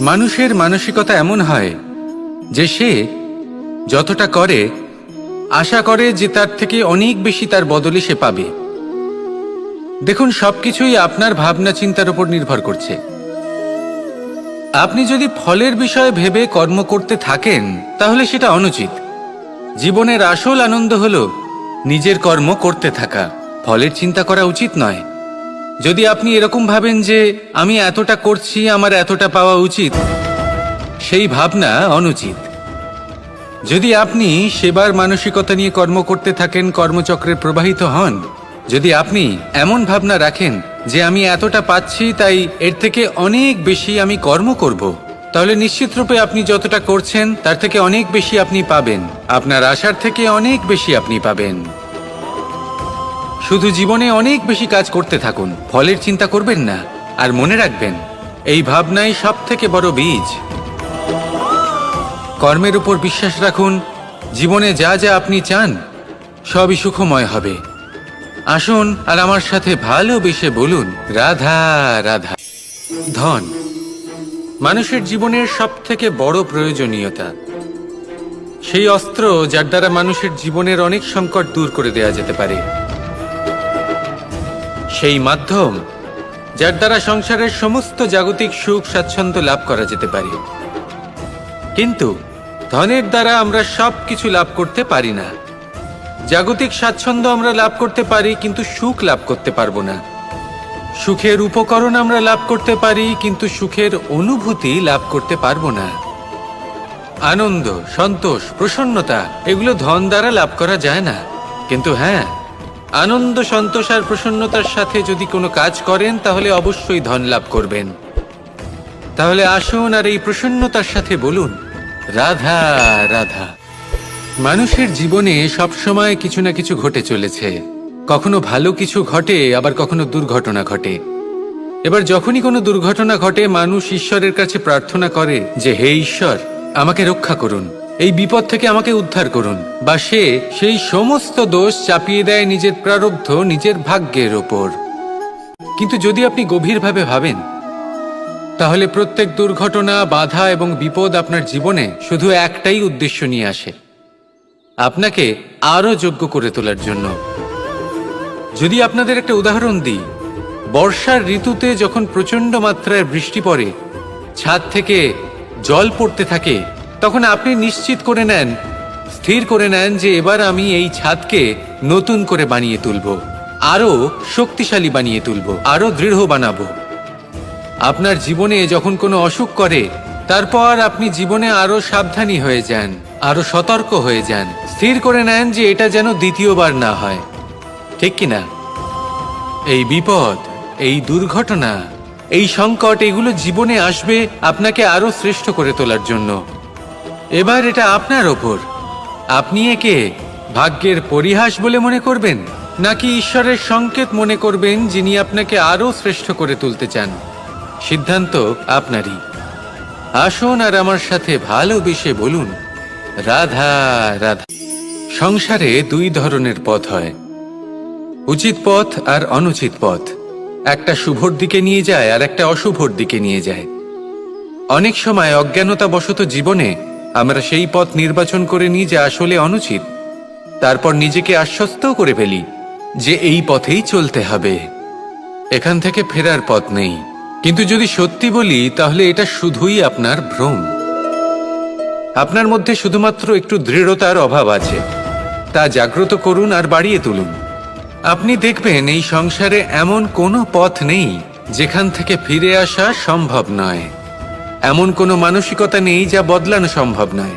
মানুষের মানসিকতা এমন হয় যে সে যতটা করে, আশা করে যে তার থেকে অনেক বেশি তার বদলে সে পাবে। দেখুন, সবকিছুই আপনার ভাবনা চিন্তার উপর নির্ভর করছে। আপনি যদি ফলের বিষয়ে ভেবে কর্ম করতে থাকেন, তাহলে সেটা অনুচিত। জীবনের আসল আনন্দ হল নিজের কর্ম করতে থাকা। ফলের চিন্তা করা উচিত নয়। যদি আপনি এরকম ভাবেন যে আমি এতটা করছি, আমার এতটা পাওয়া উচিত, সেই ভাবনা অনুচিত। যদি আপনি সেবার মানসিকতা নিয়ে কর্ম করতে থাকেন, কর্মচক্রে প্রবাহিত হন, যদি আপনি এমন ভাবনা রাখেন যে আমি এতটা পাচ্ছি, তাই এর থেকে অনেক বেশি আমি কর্ম করব, তাহলে নিশ্চিতরূপে আপনি যতটা করছেন, তার থেকে অনেক বেশি আপনি পাবেন। আপনার আশার থেকে অনেক বেশি আপনি পাবেন। শুধু জীবনে অনেক বেশি কাজ করতে থাকুন। ফলের চিন্তা করবেন না, আর মনে রাখবেন, এই ভাবনাই সব থেকে বড় বীজ। কর্মের উপর বিশ্বাস রাখুন, জীবনে যা যা আপনি চান, সবই সুখময় হবে। আসুন আর আমার সাথে ভালোবেসে বলুন, রাধা রাধা। ধন, মানুষের জীবনের সব থেকে বড় প্রয়োজনীয়তা। সেই অস্ত্র যার দ্বারা মানুষের জীবনের অনেক সংকট দূর করে দেয়া যেতে পারে। সেই মাধ্যম যার দ্বারা সংসারের সমস্ত জাগতিক সুখ স্বাচ্ছন্দ্য লাভ করা যেতে পারে। কিন্তু ধনের দ্বারা আমরা সব কিছু লাভ করতে পারি না। জাগতিক স্বাচ্ছন্দ্য আমরা লাভ করতে পারি, কিন্তু সুখ লাভ করতে পারব না। সুখের উপকরণ আমরা লাভ করতে পারি, কিন্তু সুখের অনুভূতি লাভ করতে পারব না। আনন্দ, সন্তোষ, প্রসন্নতা, এগুলো ধন দ্বারা লাভ করা যায় না। কিন্তু হ্যাঁ আনন্দ, সন্তোষ আর প্রসন্নতার সাথে যদি কোনো কাজ করেন, তাহলে অবশ্যই ধন লাভ করবেন। তাহলে আসুন আর এই প্রসন্নতার সাথে বলুন, রাধা রাধা। মানুষের জীবনে সবসময় কিছু না কিছু ঘটে চলেছে। কখনো ভালো কিছু ঘটে, আবার কখনো দুর্ঘটনা ঘটে। এবার যখনই কোনো দুর্ঘটনা ঘটে, মানুষ ঈশ্বরের কাছে প্রার্থনা করে যে, হে ঈশ্বর, আমাকে রক্ষা করুন। এই বিপদ থেকে আমাকে উদ্ধার করুন। বা সে সেই সমস্ত দোষ চাপিয়ে দেয় নিজের প্রারব্ধ, নিজের ভাগ্যের ওপর। কিন্তু যদি আপনি গভীরভাবে ভাবেন, তাহলে প্রত্যেক দুর্ঘটনা, বাধা এবং বিপদ আপনার জীবনে শুধু একটাই উদ্দেশ্য নিয়ে আসে। আপনাকে আরও যোগ্য করে তোলার জন্য। যদি আপনাদের একটা উদাহরণ দিই, বর্ষার ঋতুতে যখন প্রচণ্ড মাত্রায় বৃষ্টি পড়ে, ছাদ থেকে জল পড়তে থাকে তখন আপনি নিশ্চিত করে নেন, স্থির করে নেন যে এবার আমি এই ছাদকে নতুন করে বানিয়ে তুলব আরও শক্তিশালী বানিয়ে তুলব আরও দৃঢ় বানাবো। আপনার জীবনে যখন কোনো অসুখ করে, তারপর আপনি জীবনে আরও সাবধানী হয়ে যান আরও সতর্ক হয়ে যান, স্থির করে নেন যে এটা যেন দ্বিতীয়বার না হয়। ঠিক কি না এই বিপদ, এই দুর্ঘটনা, এই সংকট, এগুলো জীবনে আসবে আপনাকে আরও শ্রেষ্ঠ করে তোলার জন্য। এবার এটা আপনার ওপর। আপনি একে ভাগ্যের পরিহাস বলে মনে করবেন, নাকি ঈশ্বরের সংকেত মনে করবেন যিনি আপনাকে আরও শ্রেষ্ঠ করে তুলতে চান? সিদ্ধান্ত আপনারই। আসুন আর আমার সাথে ভালো ভালোবেসে বলুন, রাধা রাধা। সংসারে দুই ধরনের পথ হয়। উচিত পথ আর অনুচিত পথ। একটা শুভর দিকে নিয়ে যায় আর একটা অশুভর দিকে নিয়ে যায়। অনেক সময় অজ্ঞানতা বশত জীবনে আমরা সেই পথ নির্বাচন করে নিই যে আসলে অনুচিত। তারপর নিজেকে আশ্বস্তও করে ফেলি যে এই পথেই চলতে হবে। এখান থেকে ফেরার পথ নেই। কিন্তু যদি সত্যি বলি, তাহলে এটা শুধুই আপনার ভ্রম। আপনার মধ্যে শুধুমাত্র একটু দৃঢ়তার অভাব আছে। তা জাগ্রত করুন আর বাড়িয়ে তুলুন। আপনি দেখবেন এই সংসারে এমন কোনো পথ নেই যেখান থেকে ফিরে আসা সম্ভব নয়। এমন কোনো মানসিকতা নেই যা বদলানো সম্ভব নয়।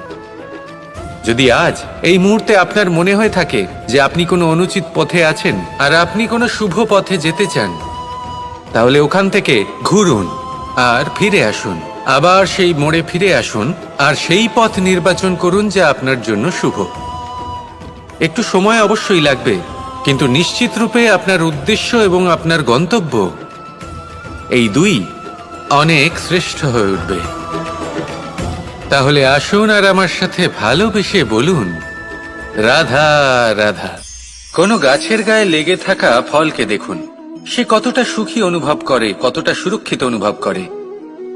যদি আজ এই মুহূর্তে আপনার মনে হয়ে থাকে যে আপনি কোনো অনুচিত পথে আছেন আর আপনি কোনো শুভ পথে যেতে চান, তাহলে ওখান থেকে ঘুরুন আর ফিরে আসুন। আবার সেই মোড়ে ফিরে আসুন আর সেই পথ নির্বাচন করুন যা আপনার জন্য শুভ। একটু সময় অবশ্যই লাগবে, কিন্তু নিশ্চিত রূপে আপনার উদ্দেশ্য এবং আপনার গন্তব্য এই দুই অনেক শ্রেষ্ঠ হয়ে উঠবে। তাহলে আসুন আর আমার সাথে ভালোবেসে বলুন, রাধা রাধা, কোনো গাছের গায়ে লেগে থাকা ফলকে দেখুন। সে কতটা সুখী অনুভব করে, কতটা সুরক্ষিত অনুভব করে।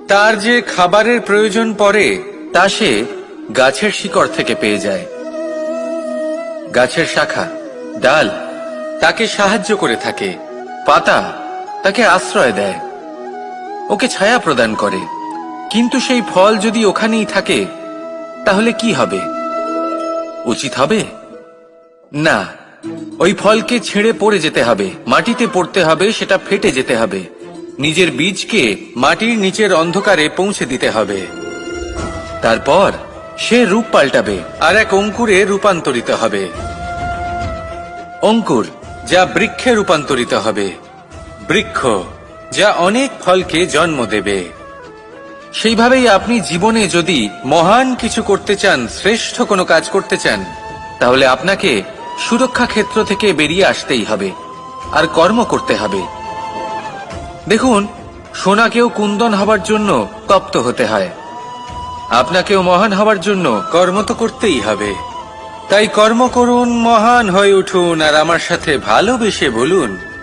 তার যে খাবারের প্রয়োজন পড়ে, তা সে গাছের শিকড় থেকে পেয়ে যায়। গাছের শাখা, ডাল, তাকে সাহায্য করে থাকে। পাতা, তাকে আশ্রয় দেয়। ওকে ছায়া প্রদান করে। কিন্তু সেই ফল যদি ওখানেই থাকে, তাহলে কি হবে? উচিত হবে? না, ওই ফলকে ছেড়ে পড়ে যেতে হবে। মাটিতে পড়তে হবে, সেটা ফেটে যেতে হবে। নিজের বীজকে মাটির নিচের অন্ধকারে পৌঁছে দিতে হবে। তারপর সে রূপ পাল্টাবে আর এক অঙ্কুরে রূপান্তরিত হবে। অঙ্কুর, যা বৃক্ষে রূপান্তরিত হবে। বৃক্ষ যা অনেক ফলকে জন্ম দেবে। সেইভাবেই আপনি জীবনে যদি মহান কিছু করতে চান, শ্রেষ্ঠ কোনো কাজ করতে চান, তাহলে আপনাকে সুরক্ষা ক্ষেত্র থেকে বেরিয়ে আসতেই হবে, আর কর্ম করতে হবে। দেখুন, সোনাকেও কুন্দন হবার জন্য তপ্ত হতে হয়। আপনাকেও মহান হবার জন্য কর্ম তো করতেই হবে। তাই কর্ম করুন, মহান হয়ে উঠুন, আর আমার সাথে ভালোবেসে বলুন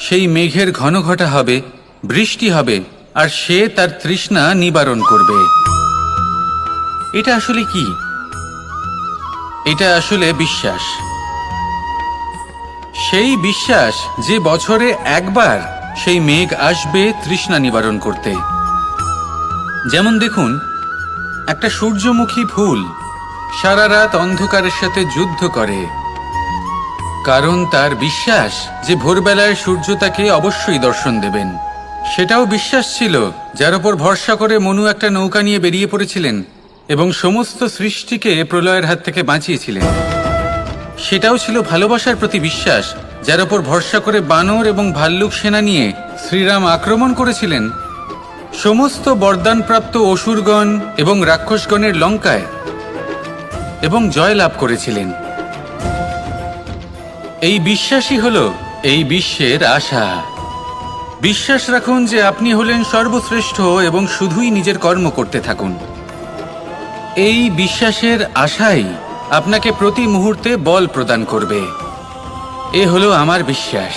সেই মেঘের ঘন ঘটা হবে, বৃষ্টি হবে, আর সে তার তৃষ্ণা নিবারণ করবে। এটা আসলে কি? এটা আসলে বিশ্বাস। সেই বিশ্বাস যে বছরে একবার সেই মেঘ আসবে তৃষ্ণা নিবারণ করতে। যেমন দেখুন, একটা সূর্যমুখী ফুল সারা রাত অন্ধকারের সাথে যুদ্ধ করে। কারণ তার বিশ্বাস যে ভোরবেলায় সূর্য তাকে অবশ্যই দর্শন দেবেন। সেটাও বিশ্বাস ছিল, যার উপর ভরসা করে মনু একটা নৌকা নিয়ে বেরিয়ে পড়েছিলেন এবং সমস্ত সৃষ্টিকে প্রলয়ের হাত থেকে বাঁচিয়েছিলেন। সেটাও ছিল ভালোবাসার প্রতি বিশ্বাস, যার উপর ভরসা করে বানর এবং ভাল্লুক সেনা নিয়ে শ্রীরাম আক্রমণ করেছিলেন। সমস্ত বরদানপ্রাপ্ত অসুরগণ এবং রাক্ষসগণের লঙ্কায় এবং জয় লাভ করেছিলেন। এই বিশ্বাসই হল এই বিশ্বের আশা। বিশ্বাস রাখুন যে আপনি হলেন সর্বশ্রেষ্ঠ এবং শুধুই নিজের কর্ম করতে থাকুন। এই বিশ্বাসের আশাই আপনাকে প্রতি মুহূর্তে বল প্রদান করবে। এ হলো আমার বিশ্বাস।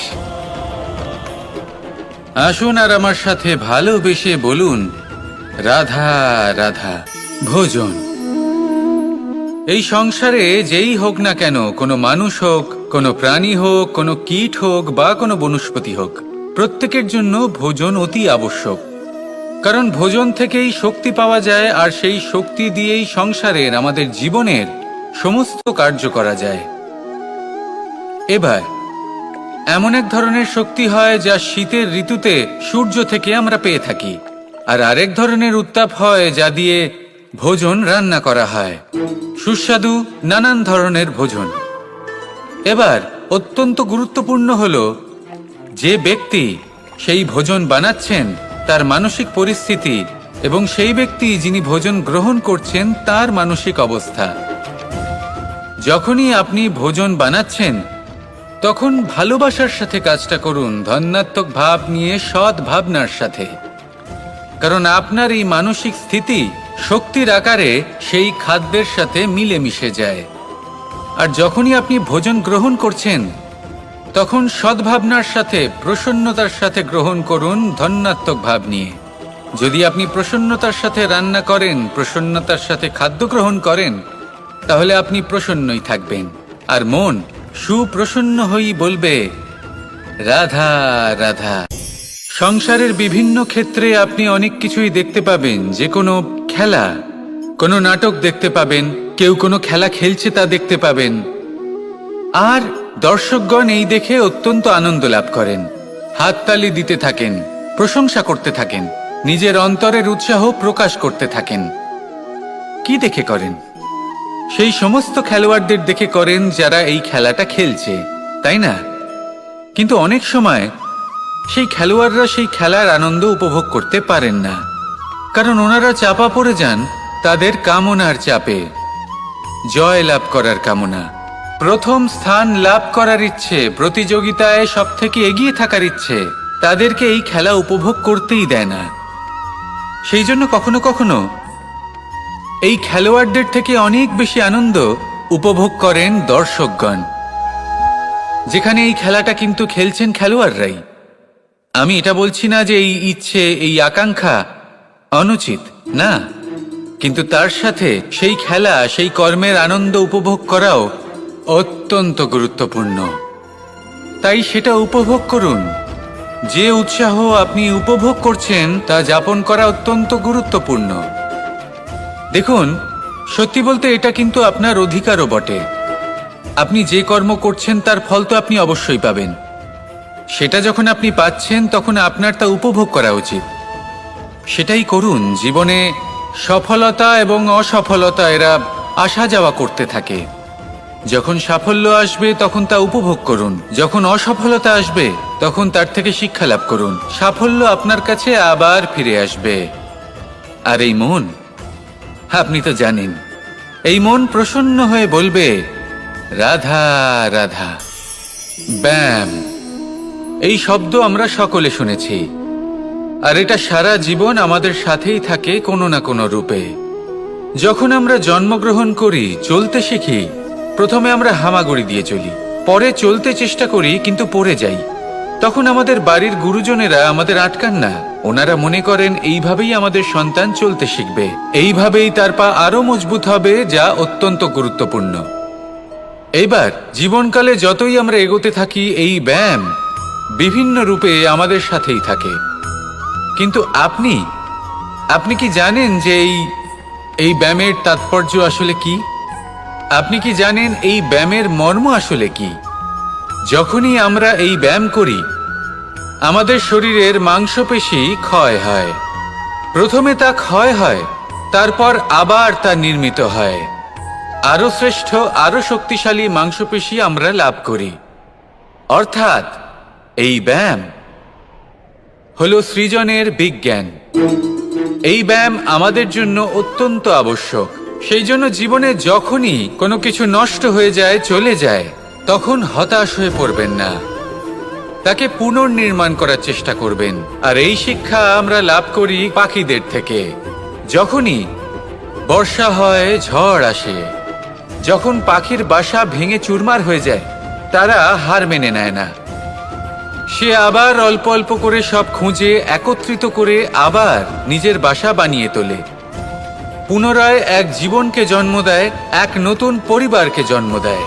আসুন আর আমার সাথে ভালোবেসে বলুন, রাধা রাধা, ভোজন। এই সংসারে যেই হোক না কেন, কোনো মানুষ হোক কোনো প্রাণী হোক, কোনো কীট হোক বা কোনো বনস্পতি হোক, প্রত্যেকের জন্য ভোজন অতি আবশ্যক। কারণ ভোজন থেকেই শক্তি পাওয়া যায় আর সেই শক্তি দিয়েই সংসারের, আমাদের জীবনের সমস্ত কার্য করা যায়। এবার, এমন এক ধরনের শক্তি হয় যা শীতের ঋতুতে সূর্য থেকে আমরা পেয়ে থাকি, আর আরেক ধরনের উত্তাপ হয় যা দিয়ে ভোজন রান্না করা হয়। সুস্বাদু নানান ধরনের ভোজন। এবার অত্যন্ত গুরুত্বপূর্ণ হল, যে ব্যক্তি সেই ভোজন বানাচ্ছেন, তার মানসিক পরিস্থিতি এবং সেই ব্যক্তি যিনি ভোজন গ্রহণ করছেন, তার মানসিক অবস্থা। যখনই আপনি ভোজন বানাচ্ছেন, তখন ভালোবাসার সাথে কাজটা করুন ধন্যাত্মক ভাব নিয়ে সৎ ভাবনার সাথে। কারণ আপনার এই মানসিক স্থিতি, শক্তির আকারে সেই খাদ্যের সাথে মিলে মিশে যায়। আর যখনই আপনি ভোজন গ্রহণ করছেন, তখন সদ্ভাবনার সাথে, প্রসন্নতার সাথে গ্রহণ করুন ধন্যাত্মক ভাব নিয়ে। যদি আপনি প্রসন্নতার সাথে রান্না করেন, প্রসন্নতার সাথে খাদ্য গ্রহণ করেন, তাহলে আপনি প্রসন্নই থাকবেন। আর মন সুপ্রসন্ন হয়েই বলবে, রাধা রাধা। সংসারের বিভিন্ন ক্ষেত্রে আপনি অনেক কিছুই দেখতে পাবেন, যে কোনো খেলা, কোনো নাটক দেখতে পাবেন কেউ কোনো খেলা খেলছে তা দেখতে পাবেন। আর দর্শকগণ এই দেখে অত্যন্ত আনন্দ লাভ করেন। হাততালি দিতে থাকেন, প্রশংসা করতে থাকেন, নিজের অন্তরের উৎসাহ প্রকাশ করতে থাকেন। কি দেখে করেন? সেই সমস্ত খেলোয়াড়দের দেখে করেন যারা এই খেলাটা খেলছে, তাই না? কিন্তু অনেক সময় সেই খেলোয়াড়রা সেই খেলার আনন্দ উপভোগ করতে পারেন না। কারণ ওনারা চাপা পড়ে যান, তাদের কামনার চাপে। জয় লাভ করার কামনা। প্রথম স্থান লাভ করার ইচ্ছে, প্রতিযোগিতায় সব থেকে এগিয়ে থাকার ইচ্ছে। তাদেরকে এই খেলা উপভোগ করতেই দেয় না। সেই জন্য কখনো কখনো এই খেলোয়াড়দের থেকে অনেক বেশি আনন্দ উপভোগ করেন দর্শকগণ। যেখানে এই খেলাটা কিন্তু খেলছেন খেলোয়াড়রাই। আমি এটা বলছি না যে এই ইচ্ছে, এই আকাঙ্ক্ষা অনুচিত, না। কিন্তু তার সাথে সেই খেলা, সেই কর্মের আনন্দ উপভোগ করাও অত্যন্ত গুরুত্বপূর্ণ। তাই সেটা উপভোগ করুন। যে উৎসাহ আপনি উপভোগ করছেন তা যাপন করা অত্যন্ত গুরুত্বপূর্ণ। দেখুন, সত্যি বলতে এটা কিন্তু আপনার অধিকারও বটে। আপনি যে কর্ম করছেন তার ফল তো আপনি অবশ্যই পাবেন। সেটা যখন আপনি পাচ্ছেন, তখন আপনার তা উপভোগ করা উচিত। সেটাই করুন, জীবনে সফলতা এবং অসফলতা এরা আসা যাওয়া করতে থাকে। যখন সাফল্য আসবে, তখন তা উপভোগ করুন। যখন অসফলতা আসবে, তখন তার থেকে শিক্ষা লাভ করুন। সাফল্য আপনার কাছে আবার ফিরে আসবে। আর এই মন? আপনি তো জানেন, এই মন প্রসন্ন হয়ে বলবে, রাধা রাধা। ব্যাম এই শব্দ আমরা সকলে শুনেছি। আর এটা সারা জীবন আমাদের সাথেই থাকে কোনো না কোনো রূপে। যখন আমরা জন্মগ্রহণ করি, চলতে শিখি, প্রথমে আমরা হামাগুড়ি দিয়ে চলি, পরে চলতে চেষ্টা করি, কিন্তু পড়ে যাই। তখন আমাদের বাড়ির গুরুজনেরা আমাদের আটকান না, ওনারা মনে করেন এইভাবেই আমাদের সন্তান চলতে শিখবে, এইভাবেই তার পা আরও মজবুত হবে, যা অত্যন্ত গুরুত্বপূর্ণ। এইবার, জীবনকালে যতই আমরা এগোতে থাকি, এই ব্যায়াম বিভিন্ন রূপে আমাদের সাথেই থাকে। কিন্তু আপনি? আপনি কি জানেন যে এই এই ব্যায়ামের তাৎপর্য আসলে কি? আপনি কি জানেন এই ব্যায়ামের মর্ম আসলে কি? যখনই আমরা এই ব্যায়াম করি, আমাদের শরীরের মাংসপেশি ক্ষয় হয়। প্রথমে তা ক্ষয় হয়, তারপর আবার তা নির্মিত হয়। আরও শ্রেষ্ঠ আরও শক্তিশালী মাংসপেশি আমরা লাভ করি। অর্থাৎ, এই ব্যায়াম হলো সৃজনের বিজ্ঞান। এই ব্যায়াম আমাদের জন্য অত্যন্ত আবশ্যক। সেই জন্য জীবনে যখনই কোনো কিছু নষ্ট হয়ে যায়, চলে যায়, তখন হতাশ হয়ে পড়বেন না। তাকে পুনর্নির্মাণ করার চেষ্টা করবেন। আর এই শিক্ষা আমরা লাভ করি পাখিদের থেকে। যখনই বর্ষা হয়, ঝড় আসে, যখন পাখির বাসা ভেঙে চুরমার হয়ে যায়, তারা হার মেনে নেয় না। সে আবার অল্প অল্প করে সব খুঁজে, একত্রিত করে আবার নিজের বাসা বানিয়ে তোলে। পুনরায় এক জীবনকে জন্ম দেয়, এক নতুন পরিবারকে জন্ম দেয়।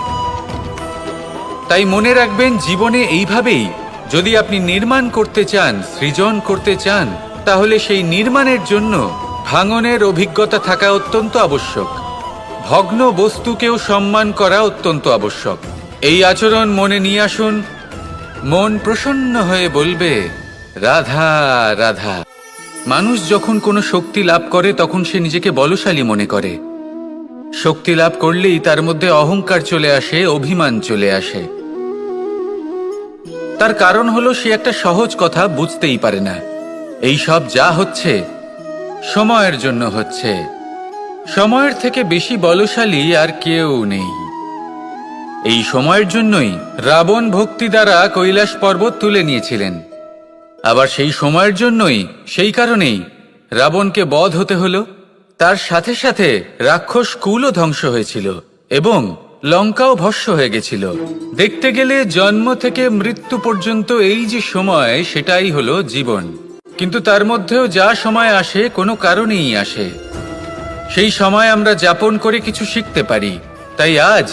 তাই মনে রাখবেন, জীবনে এইভাবেই যদি আপনি নির্মাণ করতে চান, সৃজন করতে চান, তাহলে সেই নির্মাণের জন্য ভাঙনের অভিজ্ঞতা থাকা অত্যন্ত আবশ্যক। ভগ্ন বস্তুকেও সম্মান করা অত্যন্ত আবশ্যক। এই আচরণ মনে নিয়ে আসুন মন প্রসন্ন হয়ে বলবে, রাধা রাধা। মানুষ যখন কোনো শক্তি লাভ করে, তখন সে নিজেকে বলশালী মনে করে। শক্তি লাভ করলেই তার মধ্যে অহংকার চলে আসে, অভিমান চলে আসে। তার কারণ হলো, সে একটা সহজ কথা বুঝতেই পারে না। এই সব যা হচ্ছে, সময়ের জন্য হচ্ছে। সময়ের থেকে বেশি বলশালী আর কেউ নেই। এই সময়ের জন্যই রাবণ ভক্তি দ্বারা কৈলাস পর্বত তুলে নিয়েছিলেন। আবার সেই সময়ের জন্যই, সেই কারণেই রাবণকে বধ হতে হল। তার সাথে সাথে রাক্ষস কুলও ধ্বংস হয়েছিল এবং লঙ্কাও ভস্য হয়ে গেছিল। দেখতে গেলে জন্ম থেকে মৃত্যু পর্যন্ত এই যে সময়, সেটাই হলো জীবন। কিন্তু তার মধ্যেও যা সময় আসে, কোনো কারণেই আসে। সেই সময় আমরা যাপন করে কিছু শিখতে পারি। তাই আজ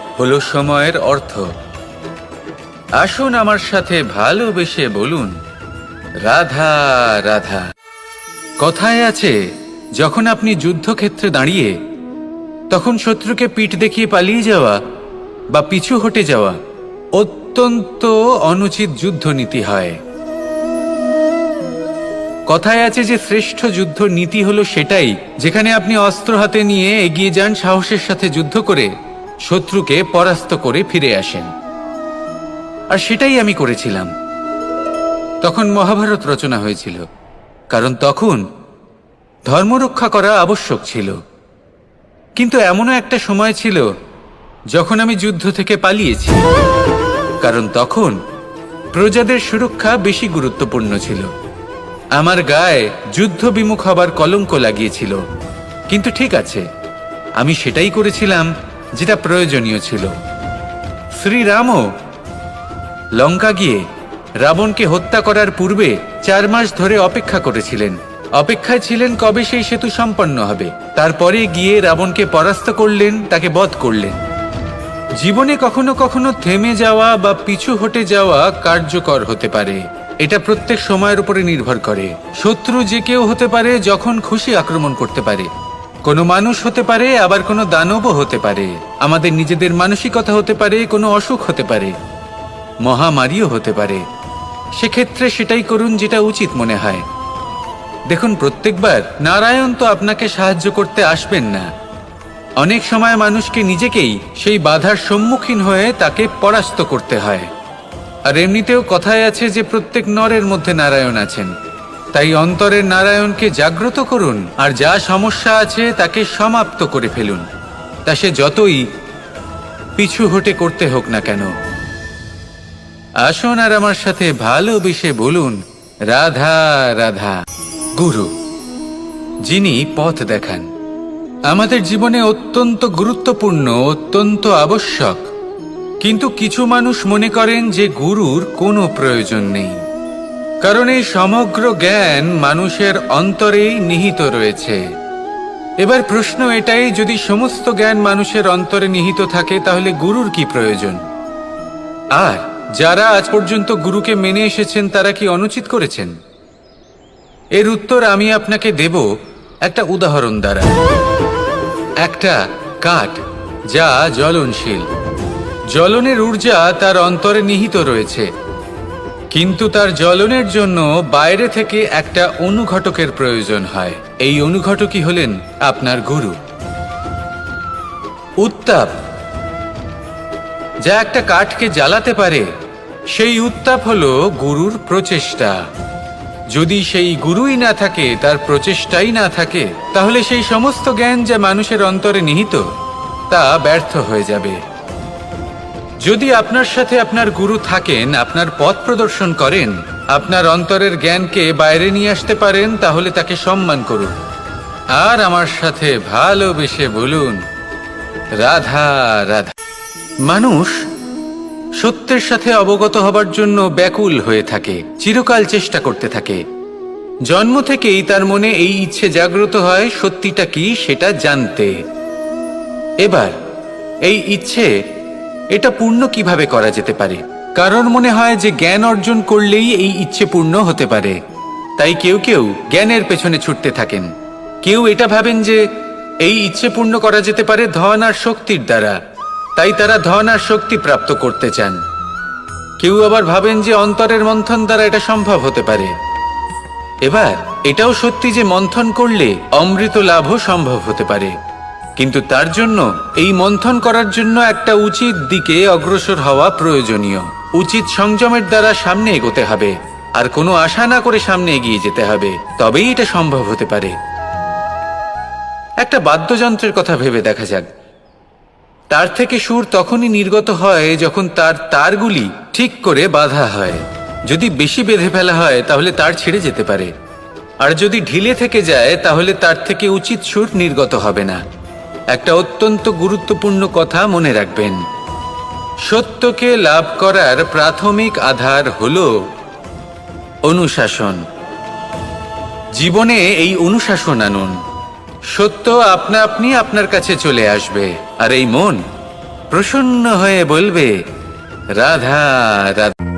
হলো সময়ের অর্থ। আসুন আমার সাথে ভালোবেসে বলুন, রাধা রাধা। কথায় আছে, যখন আপনি যুদ্ধক্ষেত্রে দাঁড়িয়ে, তখন শত্রুকে পিঠ দেখিয়ে পালিয়ে যাওয়া বা পিছু হটে যাওয়া অত্যন্ত অনুচিত যুদ্ধনীতি হয়। কথায় আছে যে শ্রেষ্ঠ যুদ্ধ নীতি হলো সেটাই, যেখানে আপনি অস্ত্র হাতে নিয়ে এগিয়ে যান সাহসের সাথে যুদ্ধ করে। শত্রুকে পরাস্ত করে ফিরে আসেন। আর সেটাই আমি করেছিলাম। তখন মহাভারত রচনা হয়েছিল, কারণ তখন ধর্মরক্ষা করা আবশ্যক ছিল। কিন্তু এমনও একটা সময় ছিল যখন আমি যুদ্ধ থেকে পালিয়েছি, কারণ তখন প্রজাদের সুরক্ষা বেশি গুরুত্বপূর্ণ ছিল। আমার গায়ে যুদ্ধ বিমুখ হবার কলঙ্ক লাগিয়েছিল। কিন্তু ঠিক আছে, আমি সেটাই করেছিলাম যেটা প্রয়োজনীয় ছিল। শ্রীরামও লঙ্কা গিয়ে রাবণকে হত্যা করার পূর্বে চার মাস ধরে অপেক্ষা করেছিলেন। অপেক্ষায় ছিলেন কবে সেই সেতু সম্পন্ন হবে। তারপরে গিয়ে রাবণকে পরাস্ত করলেন, তাকে বধ করলেন। জীবনে কখনো কখনো থেমে যাওয়া বা পিছু হটে যাওয়া কার্যকর হতে পারে। এটা প্রত্যেক সময়ের উপরে নির্ভর করে। শত্রু যে কেউ হতে পারে যখন খুশি আক্রমণ করতে পারে। কোনো মানুষ হতে পারে, আবার কোনো দানবও হতে পারে। আমাদের নিজেদের মানসিকতা হতে পারে, কোনো অসুখ হতে পারে, মহামারীও হতে পারে। সেক্ষেত্রে সেটাই করুন যেটা উচিত মনে হয়। দেখুন, প্রত্যেকবার নারায়ণ তো আপনাকে সাহায্য করতে আসবেন না। অনেক সময় মানুষকে নিজেকেই সেই বাধার সম্মুখীন হয়ে তাকে পরাস্ত করতে হয়। আর এমনিতেও কথায় আছে যে প্রত্যেক নরের মধ্যে নারায়ণ আছেন। তাই অন্তরের নারায়ণকে জাগ্রত করুন, আর যা সমস্যা আছে তাকে সমাপ্ত করে ফেলুন। তা সে যতই পিছু হটে করতে হোক না কেন। আসুন আর আমার সাথে ভালোবেসে বলুন, রাধা রাধা। গুরু, যিনি পথ দেখান, আমাদের জীবনে অত্যন্ত গুরুত্বপূর্ণ, অত্যন্ত আবশ্যক। কিন্তু কিছু মানুষ মনে করেন যে গুরুর কোনো প্রয়োজন নেই। কারণ এই সমগ্র জ্ঞান মানুষের অন্তরেই নিহিত রয়েছে। এবার প্রশ্ন এটাই, যদি সমস্ত জ্ঞান মানুষের অন্তরে নিহিত থাকে, তাহলে গুরুর কি প্রয়োজন? আর যারা আজ পর্যন্ত গুরুকে মেনে এসেছেন, তারা কি অনুচিত করেছেন? এর উত্তর আমি আপনাকে দেব একটা উদাহরণ দ্বারা। একটা কাঠ যা জ্বলনশীল। জ্বলনের ঊর্জা তার অন্তরে নিহিত রয়েছে। কিন্তু তার জ্বলনের জন্য বাইরে থেকে একটা অনুঘটকের প্রয়োজন হয়। এই অনুঘটকই হলেন আপনার গুরু। উত্তাপ। যা একটা কাঠকে জ্বালাতে পারে, সেই উত্তাপ হল গুরুর প্রচেষ্টা। যদি সেই গুরুই না থাকে, তার প্রচেষ্টাই না থাকে, তাহলে সেই সমস্ত জ্ঞান যা মানুষের অন্তরে নিহিত, তা ব্যর্থ হয়ে যাবে। যদি আপনার সাথে আপনার গুরু থাকেন, আপনার পথ প্রদর্শন করেন, আপনার অন্তরের জ্ঞানকে বাইরে নিয়ে আসতে পারেন, তাহলে তাকে সম্মান করুন। আর আমার সাথে ভালোবেসে বলুন, রাধা রাধা। মানুষ সত্যের সাথে অবগত হবার জন্য ব্যাকুল হয়ে থাকে, চিরকাল চেষ্টা করতে থাকে। জন্ম থেকেই তার মনে এই ইচ্ছে জাগ্রত হয়, সত্যিটা কি সেটা জানতে। এবার, এই ইচ্ছে এটা পূর্ণ কীভাবে করা যেতে পারে? কারণ মনে হয় যে জ্ঞান অর্জন করলেই এই ইচ্ছে পূর্ণ হতে পারে। তাই কেউ কেউ জ্ঞানের পেছনে ছুটতে থাকেন। কেউ এটা ভাবেন যে এই ইচ্ছে পূর্ণ করা যেতে পারে ধন আর শক্তির দ্বারা। তাই তারা ধন আর শক্তি প্রাপ্ত করতে চান। কেউ আবার ভাবেন যে অন্তরের মন্থন দ্বারা এটা সম্ভব হতে পারে। এবার, এটাও সত্যি যে মন্থন করলে অমৃত লাভও সম্ভব হতে পারে। কিন্তু তার জন্য এই মন্থন করার জন্য একটা উচিত দিকে অগ্রসর হওয়া প্রয়োজনীয়। উচিত সংযমের দ্বারা সামনে এগোতে হবে। আর কোনো আশা না করে সামনে এগিয়ে যেতে হবে। তবেই এটা সম্ভব হতে পারে। একটা বাদ্যযন্ত্রের কথা ভেবে দেখা যাক। তার থেকে সুর তখনই নির্গত হয় যখন তার তারগুলি ঠিক করে বাঁধা হয়। যদি বেশি বেঁধে ফেলা হয়, তাহলে তার ছিঁড়ে যেতে পারে। আর যদি ঢিলে থেকে যায়, তাহলে তার থেকে উচিত সুর নির্গত হবে না। একটা অত্যন্ত গুরুত্বপূর্ণ কথা মনে রাখবেন। সত্যকে লাভ করার প্রাথমিক আধার হল অনুশাসন। জীবনে এই অনুশাসন আনুন। সত্য আপনা আপনি আপনার কাছে চলে আসবে, আর এই মন প্রসন্ন হয়ে বলবে, রাধা রাধা।